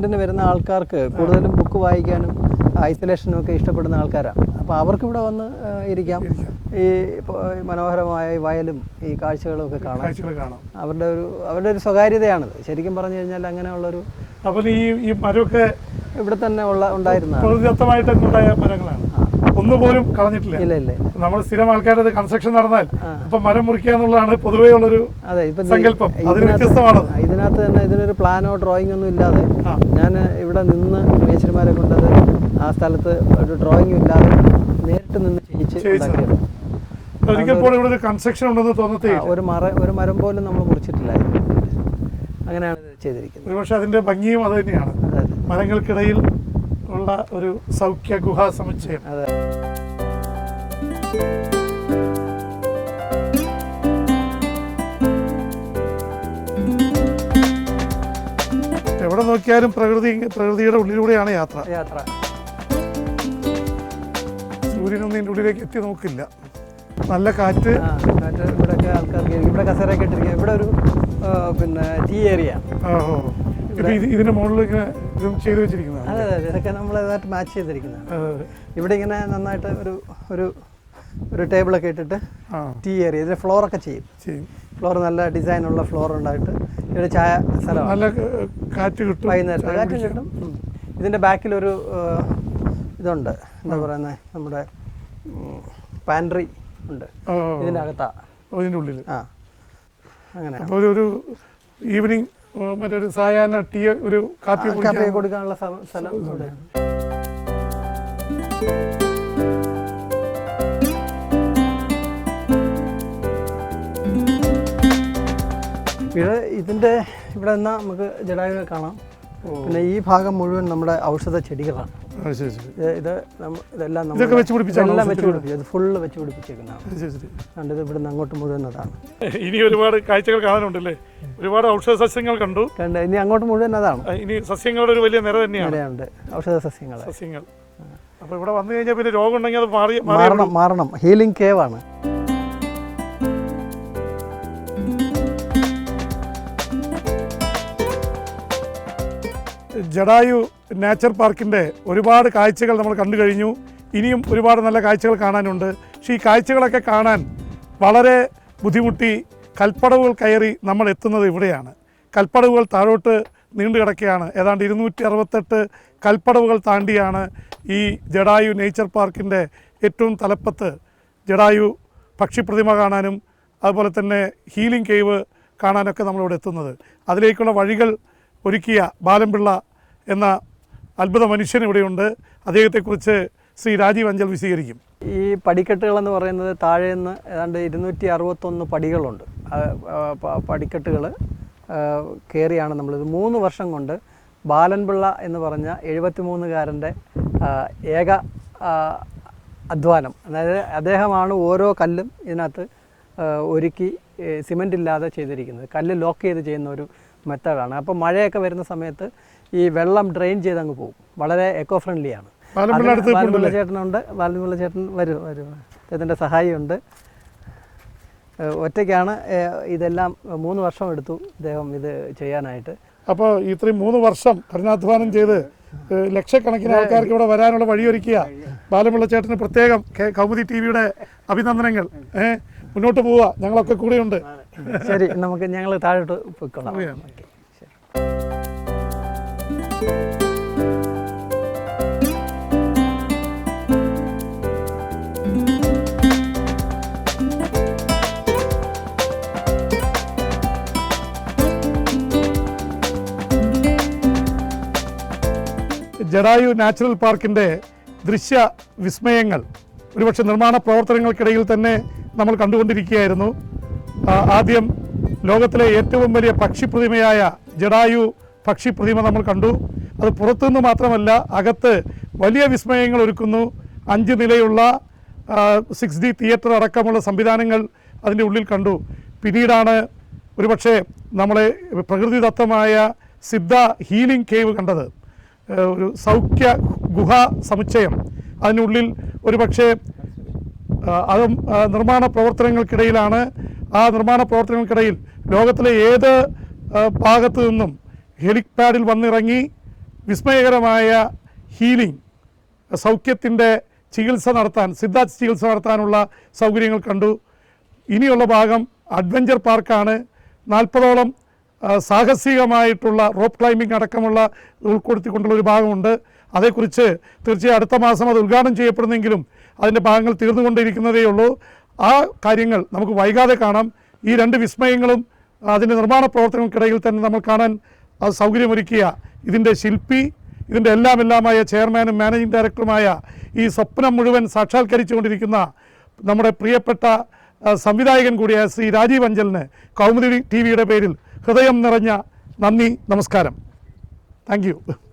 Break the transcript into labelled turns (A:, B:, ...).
A: ട്രീറ്റ്മെന്റിന് വരുന്ന ആൾക്കാർക്ക് കൂടുതലും ബുക്ക് വായിക്കാനും ഐസൊലേഷനും ഒക്കെ ഇഷ്ടപ്പെടുന്ന ആൾക്കാരാണ് അപ്പോൾ അവർക്ക് ഇവിടെ വന്ന് ഇരിക്കാം. ഈ മനോഹരമായ ഈ വയലും ഈ കാഴ്ചകളും ഒക്കെ കാണാം. അവരുടെ ഒരു അവരുടെ ഒരു സ്വകാര്യതയാണത്. ശരിക്കും പറഞ്ഞു കഴിഞ്ഞാൽ അങ്ങനെയുള്ളൊരു
B: അപ്പോൾ ഈ ഈ മരമൊക്കെ
A: ഇവിടെ തന്നെ ഉള്ള ഉണ്ടായിരുന്നു
B: പ്രകൃതിദത്തമായിട്ട് ഉണ്ടായ മരങ്ങളാണ്. ഒന്നുപോലും കളഞ്ഞിട്ടില്ല.
A: ഇല്ല ഇല്ല
B: നമ്മൾ സ്ഥിരം ആൾക്കാരുടെ കൺസ്ട്രക്ഷൻ നടന്നാൽ ഇപ്പൊ മരം മുറിക്കുക എന്നുള്ളതാണ് പൊതുവേ ഉള്ളൊരു സങ്കല്പം. അതിന്
A: ഇതിനകത്ത് ഇതിനകത്ത് തന്നെ ഇതിനൊരു പ്ലാനോ ഡ്രോയിങ് ഒന്നും ഇല്ലാതെ ഞാൻ ഇവിടെ നിന്ന് മേച്ചിരിമാരെ കൊണ്ടത് ആ സ്ഥലത്ത് ഒരു ഡ്രോയിങ് ഇല്ലാതെ നേരിട്ട് നിന്ന് ചെയ്യിച്ച്
B: ഒരിക്കൽ പോലും ഇവിടെ ഒരു കൺസ്ട്രക്ഷൻ ഉണ്ടെന്ന് തോന്നത്തേ
A: ഒരു മര ഒരു മരം പോലും നമ്മൾ മുറിച്ചിട്ടില്ലായിരുന്നു. അങ്ങനെയാണ് ചെയ്തിരിക്കുന്നത്.
B: പക്ഷെ അതിന്റെ ഭംഗിയും അത് തന്നെയാണ്.
A: അതെ.
B: മരങ്ങൾക്കിടയിൽ ഉള്ള ഒരു സൗഖ്യ ഗുഹാ സമുച്ചയം.
A: അതെ.
B: എവിടെ നോക്കിയാലും പ്രകൃതി പ്രകൃതിയുടെ ഉള്ളിലൂടെയാണ് യാത്ര.
A: യാത്ര.
B: സൂര്യനൊന്നും ഇതിന്റെ ഉള്ളിലേക്ക് എത്തി നോക്കില്ല. നല്ല കാറ്റ്.
A: കാറ്റ് ഇവിടെയൊക്കെ ആൾക്കാർക്ക് ഇവിടെ കസേരയൊക്കെ ഇട്ടിരിക്കുക. ഇവിടെ ഒരു പിന്നെ ടീ ഏരിയ.
B: ഓഹോ ഇതിന്റെ മുകളിൽ ഇങ്ങനെ ഇതും ചെയ്തു വെച്ചിരിക്കുന്നതാണ്.
A: അതെ അതെ ഇതൊക്കെ നമ്മൾ ഇതായിട്ട് മാച്ച് ചെയ്തിരിക്കുന്നതാണ്. ഇവിടെ ഇങ്ങനെ നന്നായിട്ട് ഒരു ഒരു ഒരു ടേബിളൊക്കെ ഇട്ടിട്ട് ടീ ഏരിയ ഇതിൽ ഫ്ലോറൊക്കെ ചെയ്യും.
B: ചെയ്യും.
A: ഫ്ലോർ നല്ല ഡിസൈൻ ഉള്ള ഫ്ലോർ ഉണ്ടായിട്ട് ഇവിടെ ചായ സ്ഥലമാണ്.
B: നല്ല കാറ്റ് കിട്ടും.
A: വൈകുന്നേരത്തെ കാറ്റ്. കിട്ടും. ഇതിന്റെ ബാക്കിലൊരു ഇതുണ്ട്. എന്താ പറയുന്നത് നമ്മുടെ പാൻട്രി ഉണ്ട്. ഇതിന്റെ അകത്താ.
B: ഇതിന്റെ ഉള്ളിൽ
A: ആ. അങ്ങനെ.
B: ഒരു ഈവനിങ് മറ്റൊരു സായാഹ്ന ടീ ഒരു കാപ്പി
A: കൊടുക്കാനുള്ള സ്ഥ- സ്ഥലം ഇത് ഇതിന്റെ ഇവിടെ നിന്നാൽ നമുക്ക് ജടായുവിനെ കാണാം. പിന്നെ ഈ ഭാഗം മുഴുവൻ നമ്മുടെ ഔഷധ ചെടികളാണ്. ഇത് ഇത് ഇതെല്ലാം നമ്മൾ
B: ഇതൊക്കെ വെച്ച് പിടിപ്പിച്ചാണോ
A: എല്ലാം വെച്ച് പിടിപ്പിച്ചു ഇത് ഫുള്ള് വെച്ച് പിടിപ്പിച്ചേക്കുന്നതാണ്. ഇത് ഇവിടുന്ന് അങ്ങോട്ട് മുഴുവൻ അതാണ്
B: ഇനി ഒരുപാട് കാഴ്ചകൾ കാണാനുണ്ടല്ലേ? ഒരുപാട് ഔഷധ സസ്യങ്ങൾ കണ്ടു.
A: കണ്ട് ഇനി അങ്ങോട്ട് മുഴുവൻ അതാണ്
B: ഇനി സസ്യങ്ങളുടെ ഒരു വലിയ നിര തന്നെയാണ്.
A: നിലയുണ്ട് ഔഷധ സസ്യങ്ങൾ
B: സസ്യങ്ങൾ. അപ്പോൾ ഇവിടെ വന്നു കഴിഞ്ഞാൽ പിന്നെ രോഗം ഉണ്ടെങ്കിൽ അത് മാറി മാറി
A: മാറണം മാറണം. ഹീലിംഗ് കേവ്
B: ജഡായു നാച്ചർ പാർക്കിന്റെ ഒരുപാട് കാഴ്ചകൾ നമ്മൾ കണ്ടു കഴിഞ്ഞു. ഇനിയും ഒരുപാട് നല്ല കാഴ്ചകൾ കാണാനുണ്ട്. പക്ഷേ ഈ കാഴ്ചകളൊക്കെ കാണാൻ വളരെ ബുദ്ധിമുട്ടി കൽപ്പടവുകൾ കയറി നമ്മൾ എത്തുന്നത് ഇവിടെയാണ്. കൽപ്പടവുകൾ താഴോട്ട് നീണ്ടു കിടക്കുകയാണ്. ഏതാണ്ട് ഇരുന്നൂറ്റി അറുപത്തെട്ട് കൽപ്പടവുകൾ താണ്ടിയാണ് ഈ ജഡായു നേച്ചർ പാർക്കിന്റെ ഏറ്റവും തലപ്പത്ത് ജഡായു പക്ഷിപ്രതിമ കാണാനും അതുപോലെ തന്നെ ഹീലിംഗ് കേവ് കാണാനൊക്കെ നമ്മളിവിടെ എത്തുന്നത്. അതിലേക്കുള്ള വഴികൾ ഒരുക്കിയ ബാലൻപിള്ള എന്ന അത്ഭുത മനുഷ്യൻ ഇവിടെയുണ്ട്. അദ്ദേഹത്തെക്കുറിച്ച് ശ്രീ രാജീവ് അഞ്ചൽ വിശദീകരിക്കും.
A: ഈ പടിക്കെട്ടുകൾ എന്ന് പറയുന്നത് താഴെ നിന്ന് ഏതാണ്ട് ഇരുന്നൂറ്റി അറുപത്തൊന്ന് പടികളുണ്ട് പടിക്കെട്ടുകൾ കയറിയാണ് ഇത് മൂന്ന് വർഷം കൊണ്ട് ബാലൻപിള്ള എന്ന് പറഞ്ഞ എഴുപത്തിമൂന്നുകാരന്റെ ഏക അധ്വാനം. അതായത് അദ്ദേഹമാണ് ഓരോ കല്ലും ഇതിനകത്ത് ഒരുക്കി സിമെന്റ് ഇല്ലാതെ ചെയ്തിരിക്കുന്നത്. കല്ല് ലോക്ക് ചെയ്ത് ചെയ്യുന്ന ഒരു മെത്തേഡാണ്. അപ്പോൾ മഴയൊക്കെ വരുന്ന സമയത്ത് ഈ വെള്ളം ഡ്രെയിൻ ചെയ്ത് അങ്ങ് പോകും. വളരെ എക്കോ ഫ്രണ്ട്ലിയാണ്
B: ബാലൻപിള്ള
A: ചേട്ടനുണ്ട് ബാലൻപിള്ള ചേട്ടൻ വരും വരും. അദ്ദേഹത്തിന്റെ സഹായിയുണ്ട്. ഒറ്റയ്ക്കാണ്. ഇതെല്ലാം മൂന്ന് വർഷം എടുത്തു ഇദ്ദേഹം ഇത് ചെയ്യാനായിട്ട്.
B: അപ്പോൾ ഇത്രയും മൂന്ന് വർഷം കഠിനാധ്വാനം ചെയ്ത് ലക്ഷക്കണക്കിന് ആൾക്കാർക്ക് ഇവിടെ വരാനുള്ള വഴിയൊരുക്കിയ ബാലമുള്ള ചേട്ടന് പ്രത്യേകം കൗമുദി ടി വിയുടെ അഭിനന്ദനങ്ങൾ. മുന്നോട്ട് പോവുക. ഞങ്ങളൊക്കെ കൂടെയുണ്ട്.
A: ശരി നമുക്ക് ഞങ്ങൾ താഴോട്ട് പോയിക്കൊള്ളാം. ഓക്കേ, ശരി.
B: ജഡായു നാച്ചുറൽ പാർക്കിന്റെ ദൃശ്യ വിസ്മയങ്ങൾ ഒരുപക്ഷെ നിർമ്മാണ പ്രവർത്തനങ്ങൾക്കിടയിൽ തന്നെ നമ്മൾ കണ്ടുകൊണ്ടിരിക്കുകയായിരുന്നു ആദ്യം ലോകത്തിലെ ഏറ്റവും വലിയ പക്ഷിപ്രതിമയായ ജഡായു പക്ഷിപ്രതിമ നമ്മൾ കണ്ടു. അത് പുറത്തുനിന്ന് മാത്രമല്ല അകത്ത് വലിയ വിസ്മയങ്ങൾ ഒരുക്കുന്നു. അഞ്ച് നിലയുള്ള സിക്സ് ഡി തിയേറ്റർ അടക്കമുള്ള സംവിധാനങ്ങൾ അതിന്റെ ഉള്ളിൽ കണ്ടു. പിന്നീടാണ് ഒരുപക്ഷെ നമ്മളെ പ്രകൃതിദത്തമായ സിദ്ധ ഹീലിംഗ് കേവ് കണ്ടത്. ഒരു സൗഖ്യ ഗുഹ സമുച്ചയം. അതിനുള്ളിൽ ഒരുപക്ഷെ അതും നിർമ്മാണ പ്രവർത്തനങ്ങൾക്കിടയിലാണ് ആ നിർമ്മാണ പ്രവർത്തനങ്ങൾക്കിടയിൽ ലോകത്തിലെ ഏത് ഭാഗത്ത് നിന്നും ഹെലിപാഡിൽ വന്നിറങ്ങി വിസ്മയകരമായ ഹീലിംഗ് സൗഖ്യത്തിന്റെ ചികിത്സ നടത്താൻ സിദ്ധ ചികിത്സ നടത്താനുള്ള സൗകര്യങ്ങൾ കണ്ടു. ഇനിയുള്ള ഭാഗം അഡ്വഞ്ചർ പാർക്കാണ്. നാൽപ്പതോളം സാഹസികമായിട്ടുള്ള റോപ്പ് ക്ലൈമ്പിംഗ് അടക്കമുള്ള ഉൾപ്പെടുത്തിക്കൊണ്ടുള്ള ഒരു ഭാഗമുണ്ട്. അതേക്കുറിച്ച് തീർച്ചയായും അടുത്ത മാസം അത് ഉദ്ഘാടനം ചെയ്യപ്പെടുന്നെങ്കിലും അതിന്റെ ഭാഗങ്ങൾ തീർന്നുകൊണ്ടിരിക്കുന്നതേ ഉള്ളൂ ആ കാര്യങ്ങൾ നമുക്ക് വൈകാതെ കാണാം. ഈ രണ്ട് വിസ്മയങ്ങളും അതിന്റെ നിർമ്മാണ പ്രവർത്തനങ്ങൾക്കിടയിൽ തന്നെ നമ്മൾ കാണാൻ അത് സൗകര്യമൊരുക്കിയ ഇതിന്റെ ശില്പി ഇതിന്റെ എല്ലാം എല്ലാമായ ചെയർമാനും മാനേജിംഗ് ഡയറക്ടറുമായ ഈ സ്വപ്നം മുഴുവൻ സാക്ഷാത്കരിച്ചുകൊണ്ടിരിക്കുന്ന നമ്മുടെ പ്രിയപ്പെട്ട സംവിധായകൻ കൂടിയായ ശ്രീ രാജീവ് അഞ്ചലിന് കൗമുദി ടി വിയുടെ പേരിൽ ഹൃദയം നിറഞ്ഞ നന്ദി നമസ്കാരം. താങ്ക്